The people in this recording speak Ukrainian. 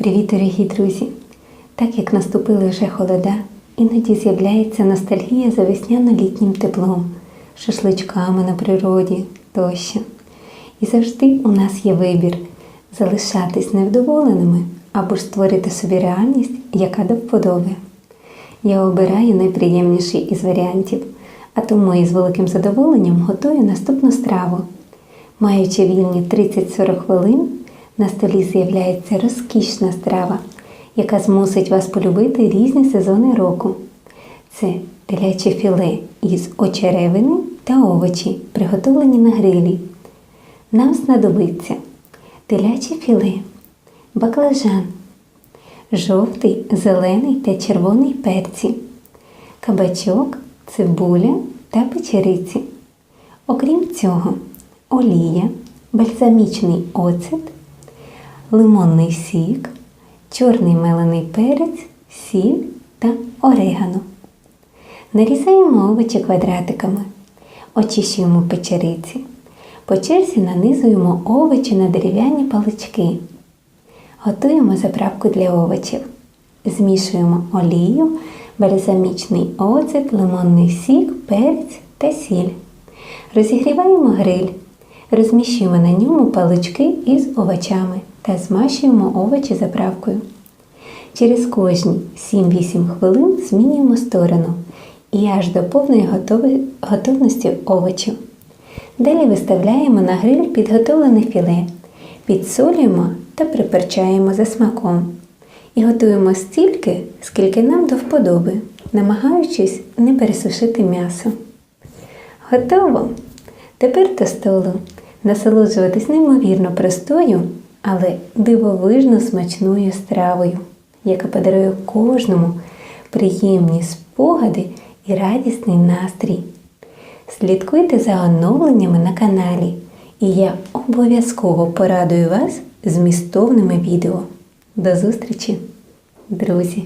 Привіт, дорогі друзі! Так як наступили вже холода, іноді з'являється ностальгія за весняно-літнім теплом, шашличками на природі тощо. І завжди у нас є вибір залишатись невдоволеними або ж створити собі реальність, яка до вподоби. Я обираю найприємніший із варіантів, а тому із великим задоволенням готую наступну страву. Маючи вільні 30-40 хвилин, на столі з'являється розкішна страва, яка змусить вас полюбити різні сезони року. Це теляче філе із очеревини та овочі, приготовлені на грилі. Нам знадобиться теляче філе, баклажан, жовтий, зелений та червоний перці, кабачок, цибуля та печериці. Окрім цього, олія, бальзамічний оцет, лимонний сік, чорний мелений перець, сіль та орегано. Нарізаємо овочі квадратиками, очищуємо печериці. По черзі нанизуємо овочі на дерев'яні палички. Готуємо заправку для овочів. Змішуємо олію, бальзамічний оцет, лимонний сік, перець та сіль. Розігріваємо гриль. Розміщуємо на ньому палички із овочами та змащуємо овочі заправкою. Через кожні 7-8 хвилин змінюємо сторону і аж до повної готовності овочів. Далі виставляємо на гриль підготовлене філе, підсолюємо та приперчаємо за смаком. І готуємо стільки, скільки нам до вподоби, намагаючись не пересушити м'ясо. Готово! Тепер до столу насолоджуватись неймовірно простою, але дивовижно смачною стравою, яка подарує кожному приємні спогади і радісний настрій. Слідкуйте за оновленнями на каналі, і я обов'язково порадую вас змістовними відео. До зустрічі, друзі!